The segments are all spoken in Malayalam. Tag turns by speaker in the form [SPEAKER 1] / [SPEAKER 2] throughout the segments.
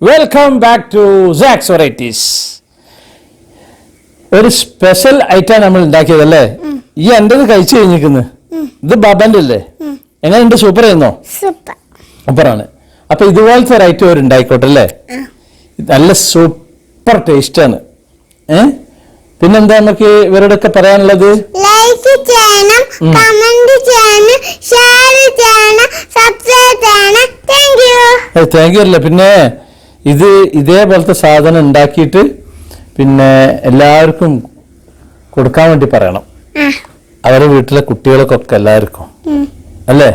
[SPEAKER 1] Welcome back to Sax varieties ഒരു സ്പെഷ്യൽ ഐറ്റം നമ്മൾ ഉണ്ടാക്കിയതല്ലേ? ഈ എന്റേത് കഴിച്ചു കഴിഞ്ഞിരിക്കുന്നു. ഇത് ബാബാന്റെ അല്ലേ? എങ്ങനെയുണ്ട്? സൂപ്പർ ആയിരുന്നോ?
[SPEAKER 2] സൂപ്പർ
[SPEAKER 1] സൂപ്പറാണ്. അപ്പൊ ഇതുപോലത്തെ ഒരു ഐറ്റം ഒരു ഉണ്ടായിക്കോട്ടെ അല്ലേ? നല്ല സൂപ്പർ ടേസ്റ്റ് ആണ്. ഏ? പിന്നെന്താ നമുക്ക് ഇവരോടൊക്കെ പറയാനുള്ളത്?
[SPEAKER 2] ലൈക്ക് ചെയ്യണം കമന്റ് ചെയ്യണം ഷെയർ ചെയ്യണം സബ്സ്ക്രൈബ് ചെയ്യണം. താങ്ക് യു
[SPEAKER 1] താങ്ക് യു അല്ലേ? പിന്നെ ഇത് ഇതേപോലത്തെ സാധനം ഉണ്ടാക്കിയിട്ട് പിന്നെ എല്ലാവർക്കും കൊടുക്കാൻ വേണ്ടി പറയണം. അവരുടെ വീട്ടിലെ കുട്ടികൾക്കൊക്കെ എല്ലാവർക്കും. അല്ലേ?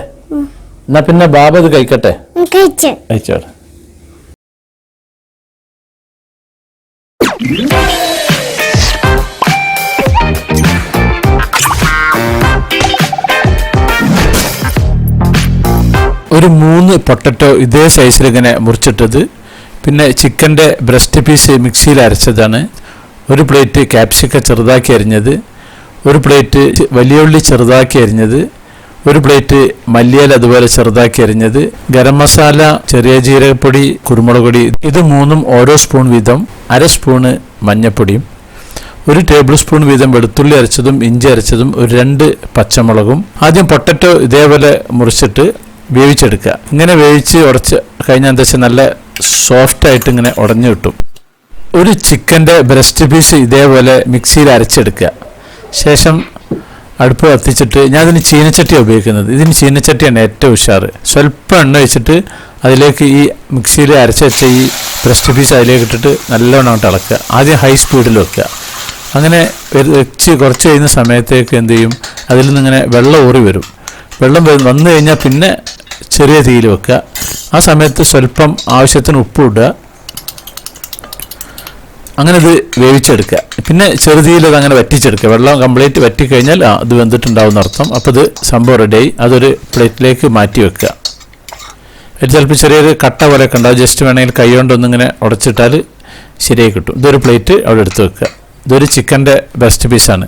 [SPEAKER 1] എന്നാ പിന്നെ ബാബ ഇത് കഴിക്കട്ടെ?
[SPEAKER 2] കഴിച്ചു.
[SPEAKER 1] കഴിച്ചോട്ടെ ഒരു മൂന്ന് പൊട്ടറ്റോ ഇതേ സൈസിൽ ഇങ്ങനെ മുറിച്ചിട്ടത് പിന്നെ ചിക്കന്റെ ബ്രസ്റ്റ് പീസ് മിക്സിയിൽ അരച്ചതാണ്. ഒരു പ്ലേറ്റ് ക്യാപ്സിക്ക ചെറുതാക്കി അരിഞ്ഞത്. ഒരു പ്ലേറ്റ് വലിയ ഉള്ളി ചെറുതാക്കി അരിഞ്ഞത്. ഒരു പ്ലേറ്റ് മല്ലിയല അതുപോലെ ചെറുതാക്കി അരിഞ്ഞത്. ഗരം മസാല ചെറിയ ജീരകപ്പൊടി കുരുമുളക് പൊടി ഇത് മൂന്നും ഓരോ സ്പൂൺ വീതം അര സ്പൂണ് മഞ്ഞൾപ്പൊടിയും ഒരു ടേബിൾ സ്പൂൺ വീതം വെളുത്തുള്ളി അരച്ചതും ഇഞ്ചി അരച്ചതും ഒരു രണ്ട് പച്ചമുളകും. ആദ്യം പൊട്ടറ്റോ ഇതേപോലെ മുറിച്ചിട്ട് വേവിച്ചെടുക്കുക. ഇങ്ങനെ വേവിച്ച് ഉടച്ച് കഴിഞ്ഞാൽ എന്താ വെച്ചാൽ നല്ല സോഫ്റ്റ് ആയിട്ട് ഇങ്ങനെ ഉടഞ്ഞു കിട്ടും. ഒരു ചിക്കന്റെ ബ്രസ്റ്റ് പീസ് ഇതേപോലെ മിക്സിയിൽ അരച്ചെടുക്കുക. ശേഷം അടുപ്പ് കത്തിച്ചിട്ട് ഞാൻ ഇതിന് ചീനച്ചട്ടിയാണ് ഉപയോഗിക്കുന്നത്. ഇതിന് ചീനച്ചട്ടിയാണ് ഏറ്റവും ഉഷാറ്. സ്വല്പം എണ്ണ വെച്ചിട്ട് അതിലേക്ക് ഈ മിക്സിയിൽ അരച്ച് വെച്ച ഈ ബ്രസ്റ്റ് പീസ് അതിലേക്ക് ഇട്ടിട്ട് നല്ലവണ്ണം അങ്ങോട്ട് ഇളക്കുക. ആദ്യം ഹൈ സ്പീഡിൽ വെക്കുക. അങ്ങനെ വെച്ച് കുറച്ച് കഴിയുന്ന സമയത്തേക്ക് എന്ത് ചെയ്യും? അതിൽ നിന്ന് ഇങ്ങനെ വെള്ളം ഊറി വരും. വെള്ളം വന്നു കഴിഞ്ഞാൽ പിന്നെ ചെറിയ തീയിൽ വെക്കുക. ആ സമയത്ത് സ്വല്പം ആവശ്യത്തിന് ഉപ്പ് ഇടുക അങ്ങനെ ഇത് വേവിച്ചെടുക്കുക. പിന്നെ ചെറുതീയിൽ അത് അങ്ങനെ വറ്റിച്ചെടുക്കുക. വെള്ളം കംപ്ലീറ്റ് വറ്റിക്കഴിഞ്ഞാൽ അത് വെന്തിട്ടുണ്ടാവും അർത്ഥം. അപ്പോൾ ഇത് സംഭവം റെഡിയായി അതൊരു പ്ലേറ്റിലേക്ക് മാറ്റി വെക്കുക. ഒരു ചിലപ്പോൾ ചെറിയൊരു കട്ട പോലെയൊക്കെ ഉണ്ടാവും. ജസ്റ്റ് വേണമെങ്കിൽ കൈ കൊണ്ടൊന്നിങ്ങനെ ഉടച്ചിട്ടാൽ ശരിയായി കിട്ടും. ഇതൊരു പ്ലേറ്റ് അവിടെ എടുത്ത് വെക്കുക. ഇതൊരു ചിക്കന്റെ ബെസ്റ്റ് പീസാണ്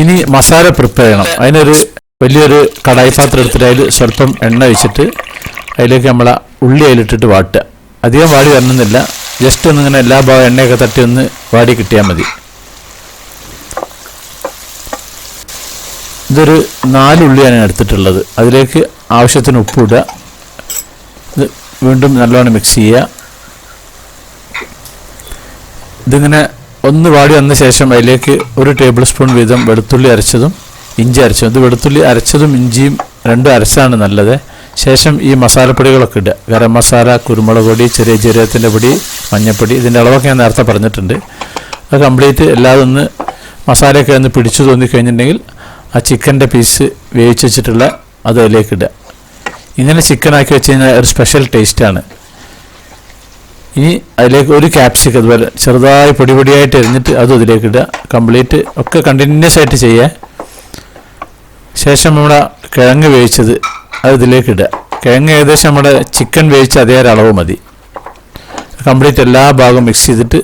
[SPEAKER 1] ഇനി മസാല പ്രിപ്പയർ ചെയ്യണം. അതിനൊരു വലിയൊരു കടായി പാത്രം എടുത്തിട്ട് അതിൽ സ്വല്പം എണ്ണ ഒഴിച്ചിട്ട് അതിലേക്ക് നമ്മൾ ഉള്ളി അതിലിട്ടിട്ട് വാട്ടുക. അധികം വാടി വരണമെന്നില്ല. ജസ്റ്റ് ഒന്നിങ്ങനെ എല്ലാ ഭാഗം എണ്ണയൊക്കെ തട്ടി ഒന്ന് വാടി കിട്ടിയാൽ മതി. ഇതൊരു നാലുള്ളിയാണ് ഞാൻ എടുത്തിട്ടുള്ളത്. അതിലേക്ക് ആവശ്യത്തിന് ഉപ്പിടുക ഇത് വീണ്ടും നല്ലോണം മിക്സ് ചെയ്യുക. ഇതിങ്ങനെ ഒന്ന് വാടി വന്ന ശേഷം അതിലേക്ക് ഒരു ടേബിൾ സ്പൂൺ വീതം വെളുത്തുള്ളി അരച്ചതും ഇഞ്ചി അരച്ചു. ഇത് വെളുത്തുള്ളി അരച്ചതും ഇഞ്ചിയും രണ്ടും അരച്ചാണ് നല്ലത്. ശേഷം ഈ മസാലപ്പൊടികളൊക്കെ ഇടുക. ഗരം മസാല കുരുമുളക് പൊടി ചെറിയ ജീരകത്തിന്റെ പൊടി മഞ്ഞൾപ്പൊടി ഇതിന്റെ അളവൊക്കെ ഞാൻ നേരത്തെ പറഞ്ഞിട്ടുണ്ട്. അത് കംപ്ലീറ്റ് എല്ലാതും ഒന്ന് മസാലയൊക്കെ ഒന്ന് പിടിച്ചു തോന്നി കഴിഞ്ഞിട്ടുണ്ടെങ്കിൽ ആ ചിക്കന്റെ പീസ് വേവിച്ച് വെച്ചിട്ടുള്ള അത് അതിലേക്ക് ഇടുക. ഇങ്ങനെ ചിക്കൻ ആക്കി വെച്ച് കഴിഞ്ഞാൽ ഒരു സ്പെഷ്യൽ ടേസ്റ്റാണ് ഇനി അതിലേക്ക് ഒരു ക്യാപ്സിക്കം അതുപോലെ ചെറുതായി പൊടി പൊടിയായിട്ട് എരിഞ്ഞിട്ട് അതും ഇതിലേക്ക് ഇടുക. കംപ്ലീറ്റ് ഒക്കെ കണ്ടിന്യൂസ് ആയിട്ട് ചെയ്യുക. ശേഷം നമ്മുടെ കിഴങ്ങ് വേവിച്ചത് അത് ഇതിലേക്ക് ഇടുക. കിഴങ്ങ് ഏകദേശം നമ്മുടെ ചിക്കൻ വേവിച്ച അതേ അളവ് മതി. കംപ്ലീറ്റ് എല്ലാ ഭാഗവും മിക്സ് ചെയ്തിട്ട്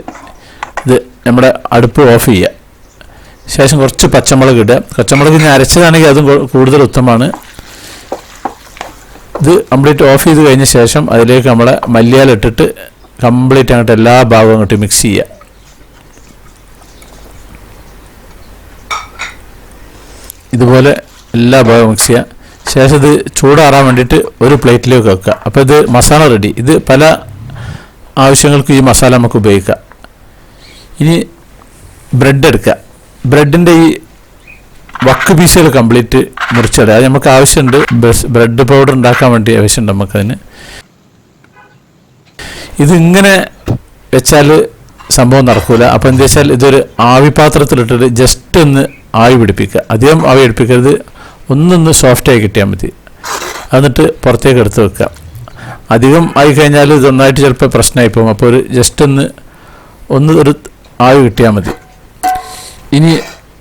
[SPEAKER 1] ഇത് നമ്മുടെ അടുപ്പ് ഓഫ് ചെയ്യുക. ശേഷം കുറച്ച് പച്ചമുളക് ഇടുക. പച്ചമുളക് ഇനി അരച്ചതാണെങ്കിൽ അതും കൂടുതൽ ഉത്തമമാണ്. ഇത് കംപ്ലീറ്റ് ഓഫ് ചെയ്ത് കഴിഞ്ഞ ശേഷം അതിലേക്ക് നമ്മളെ മല്ലിയാല ഇട്ടിട്ട് കംപ്ലീറ്റ് അങ്ങോട്ട് എല്ലാ ഭാഗവും അങ്ങോട്ട് മിക്സ് ചെയ്യുക. ഇതുപോലെ എല്ലാ ഭാഗവും മിക്സ് ചെയ്യുക ശേഷം ഇത് ചൂടാറാൻ വേണ്ടിയിട്ട് ഒരു പ്ലേറ്റിലേക്ക് വെക്കുക. അപ്പോൾ ഇത് മസാല റെഡി ഇത് പല ആവശ്യങ്ങൾക്കും ഈ മസാല നമുക്ക് ഉപയോഗിക്കാം. ഇനി ബ്രെഡ് എടുക്കുക. ബ്രെഡിന്റെ ഈ വക്ക് പീസുകൾ കംപ്ലീറ്റ് മുറിച്ചിടുക അത് നമുക്ക് ആവശ്യമുണ്ട്. ബ്രെഡ് പൗഡർ ഉണ്ടാക്കാൻ വേണ്ടി ആവശ്യമുണ്ട് നമുക്കതിന്. ഇതിങ്ങനെ വെച്ചാൽ സംഭവം നടക്കൂല. അപ്പോൾ എന്താ വെച്ചാൽ ഇതൊരു ആവിപാത്രത്തിലിട്ടിട്ട് ജസ്റ്റ് ഒന്ന് ആവി പിടിപ്പിക്കുക. അധികം ആവി പിടിപ്പിക്കരുത്. ഒന്നൊന്ന് സോഫ്റ്റായി കിട്ടിയാൽ മതി. എന്നിട്ട് പുറത്തേക്ക് എടുത്ത് വെക്കുക അധികം ആയി കഴിഞ്ഞാൽ നന്നായിട്ട് ചിലപ്പോൾ പ്രശ്നമായി പോകും. അപ്പോൾ ഒരു ജസ്റ്റ് ഒന്ന് ഒന്ന് ഒരു ആവി കിട്ടിയാൽ മതി. ഇനി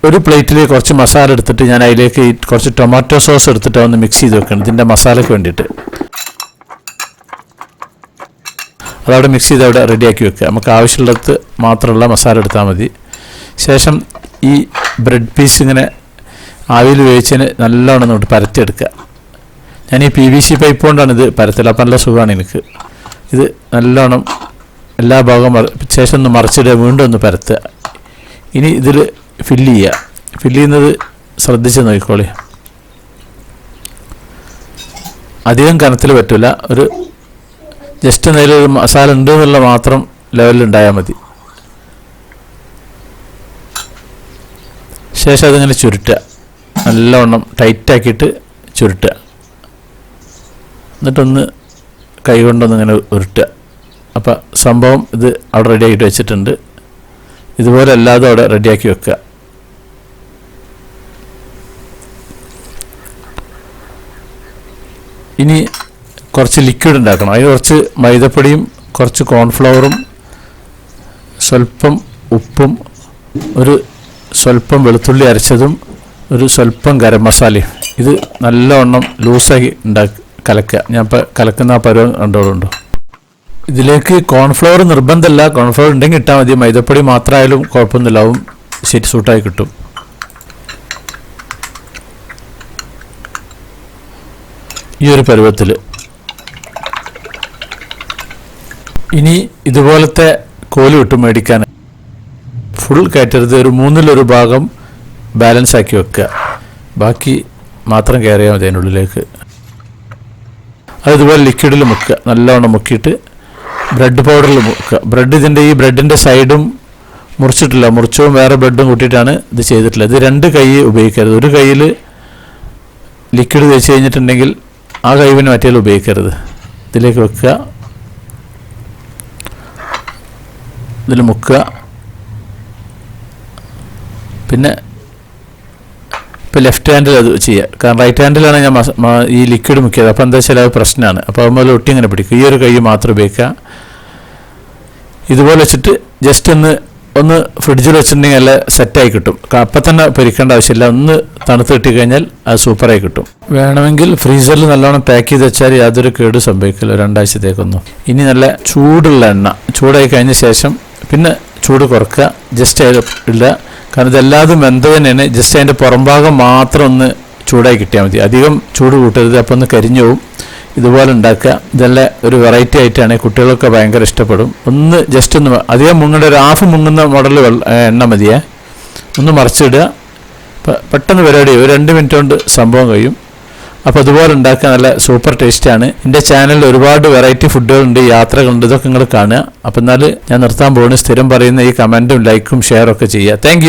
[SPEAKER 1] ഒരു പ്ലേറ്റിൽ കുറച്ച് മസാല എടുത്തിട്ട് ഞാൻ അതിലേക്ക് കുറച്ച് ടൊമാറ്റോ സോസ് എടുത്തിട്ട് ഒന്ന് മിക്സ് ചെയ്ത് വെക്കണം. ഇതിന്റെ മസാലയ്ക്ക് വേണ്ടിയിട്ട്. അതവിടെ മിക്സ് ചെയ്ത് അവിടെ റെഡിയാക്കി വെക്കുക. നമുക്ക് ആവശ്യമുള്ളത് മാത്രമുള്ള മസാല എടുത്താൽ മതി. ശേഷം ഈ ബ്രെഡ് പീസ് ഇങ്ങനെ ആവിയിൽ വേവിച്ചതിന് നല്ലോണം നോട്ട് പരത്തിയെടുക്കുക. ഞാൻ ഈ പി വി സി പൈപ്പ് കൊണ്ടാണ് ഇത് പരത്തൽ അപ്പം നല്ല സുഖമാണ് എനിക്ക്. ഇത് നല്ലോണം എല്ലാ ഭാഗവും ശേഷം ഒന്ന് മറിച്ചിടുക വീണ്ടും ഒന്ന് പരത്തുക. ഇനി ഇതിൽ ഫില്ല് ചെയ്യുക. ഫില്ല് ചെയ്യുന്നത് ശ്രദ്ധിച്ച് നോക്കിക്കോളി. അധികം കനത്തിൽ പറ്റില്ല ഒരു ജസ്റ്റ് നേരെ ഒരു മസാല ഉണ്ട് എന്നുള്ള മാത്രം ലെവലിൽ ഉണ്ടായാൽ മതി. ശേഷം അതിങ്ങനെ ചുരുട്ടുക. നല്ലവണ്ണം ടൈറ്റാക്കിയിട്ട് ചുരുട്ടുക. എന്നിട്ടൊന്ന് കൈ കൊണ്ടൊന്ന് ഇങ്ങനെ ഉരുട്ടുക. അപ്പം സംഭവം ഇത് അവിടെ റെഡി ആയിട്ട് വെച്ചിട്ടുണ്ട്. ഇതുപോലെ അല്ലാതെ അവിടെ റെഡിയാക്കി വെക്കുക. ഇനി കുറച്ച് ലിക്വിഡ് ഉണ്ടാക്കണം. അതിന് കുറച്ച് മൈദപ്പൊടിയും കുറച്ച് കോൺഫ്ലവറും സ്വല്പം ഉപ്പും ഒരു സ്വല്പം വെളുത്തുള്ളി അരച്ചതും ഒരു സ്വല്പം ഗരം മസാലയും. ഇത് നല്ലവണ്ണം ലൂസാക്കി ഉണ്ടാക്കി കലക്കുക. ഞാൻ ഇപ്പോൾ കലക്കുന്ന ആ പരുവം കണ്ടോളുണ്ടോ? ഇതിലേക്ക് കോൺഫ്ലവർ നിർബന്ധമല്ല. കോൺഫ്ലവർ ഉണ്ടെങ്കിൽ ഇട്ടാൽ മതി. മൈദപ്പൊടി മാത്രമായാലും കുഴപ്പമൊന്നുമില്ല. ആവും ശരി സൂട്ടായി കിട്ടും. ഈ ഒരു പരുവത്തിൽ. ഇനി ഇതുപോലത്തെ കോൽ വിട്ട് മേടിക്കാൻ. ഫുൾ കയറ്റരുത്. ഒരു മൂന്നിലൊരു ഭാഗം ബാലൻസ് ആക്കി വെക്കുക ബാക്കി മാത്രം കയറിയാൽ മതി അതിനുള്ളിലേക്ക് അത് ഇതുപോലെ ലിക്വിഡിൽ മുക്കുക. നല്ലവണ്ണം മുക്കിയിട്ട് ബ്രെഡ് പൗഡറിൽ മുക്കുക. ബ്രെഡ് ഇതിന്റെ ഈ ബ്രെഡിന്റെ സൈഡും മുറിച്ചിട്ടില്ല. മുറിച്ചും വേറെ ബ്രെഡും കൂട്ടിയിട്ടാണ് ഇത് ചെയ്തിട്ടുള്ളത്. ഇത് രണ്ട് കൈ ഉപയോഗിക്കരുത്. ഒരു കയ്യിൽ ലിക്വിഡ് തേച്ച് കഴിഞ്ഞിട്ടുണ്ടെങ്കിൽ ആ കൈ മറ്റേ ഉപയോഗിക്കരുത്. ഇതിലേക്ക് വെക്കുക. ഇതിൽ മുക്കുക. പിന്നെ ഇപ്പോൾ ലെഫ്റ്റ് ഹാൻഡിൽ അത് ചെയ്യുക കാരണം റൈറ്റ് ഹാൻഡിലാണ് ഞാൻ ഈ ലിക്വിഡ് മുക്കിയത്. അപ്പോൾ എന്താ വെച്ചാൽ അത് പ്രശ്നമാണ് അപ്പോൾ അതുപോലെ ഒട്ടി ഇങ്ങനെ പിടിക്കും. ഈ ഒരു കൈ മാത്രം ഉപയോഗിക്കുക ഇതുപോലെ വെച്ചിട്ട് ജസ്റ്റ് ഒന്ന് ഒന്ന് ഫ്രിഡ്ജിൽ വെച്ചിട്ടുണ്ടെങ്കിൽ നല്ല സെറ്റായി കിട്ടും. അപ്പം തന്നെ പൊരിക്കേണ്ട ആവശ്യമില്ല. ഒന്ന് തണുത്ത് കിട്ടി കഴിഞ്ഞാൽ അത് സൂപ്പറായി കിട്ടും. വേണമെങ്കിൽ ഫ്രീസറിൽ നല്ലോണം പാക്ക് ചെയ്ത് വെച്ചാൽ യാതൊരു കേട് സംഭവിക്കില്ല. രണ്ടാഴ്ചത്തേക്കൊന്നും. ഇനി നല്ല ചൂടുള്ള എണ്ണ. ചൂടായി കഴിഞ്ഞ ശേഷം പിന്നെ ചൂട് കുറക്കുക. ജസ്റ്റ് ഇടുക. കാരണം ഇതെല്ലാതും വെന്ത് തന്നെയാണ് ജസ്റ്റ് അതിന്റെ പുറംഭാഗം മാത്രം ഒന്ന് ചൂടായി കിട്ടിയാൽ മതി. അധികം ചൂട് കൂട്ടരുത്. അപ്പോൾ ഒന്ന് കരിഞ്ഞു പോവും. ഇതുപോലെ ഉണ്ടാക്കുക. ഇതെല്ലാം ഒരു വെറൈറ്റി ആയിട്ടാണ്. കുട്ടികളൊക്കെ ഭയങ്കര ഇഷ്ടപ്പെടും. ഒന്ന് ജസ്റ്റ് ഒന്ന് അധികം മുങ്ങേണ്ട ഒരു ഹാഫ് മുങ്ങുന്ന മോഡൽ എണ്ണ മതിയേ. ഒന്ന് മറിച്ചിടുക. പെട്ടെന്ന് പരിപാടി ഒരു രണ്ട് മിനിറ്റ് കൊണ്ട് സംഭവം കഴിയും. അപ്പോൾ അതുപോലെ ഉണ്ടാക്കാൻ നല്ല സൂപ്പർ ടേസ്റ്റാണ് എന്റെ ചാനലിൽ ഒരുപാട് വെറൈറ്റി ഫുഡുകളുണ്ട് യാത്രകളുണ്ട് ഇതൊക്കെ നിങ്ങൾ കാണുക. അപ്പോൾ എന്നാൽ ഞാൻ നിർത്താൻ പോകുന്നു സ്ഥിരം പറയുന്ന ഈ കമന്റും ലൈക്കും ഷെയറും ഒക്കെ ചെയ്യുക. താങ്ക്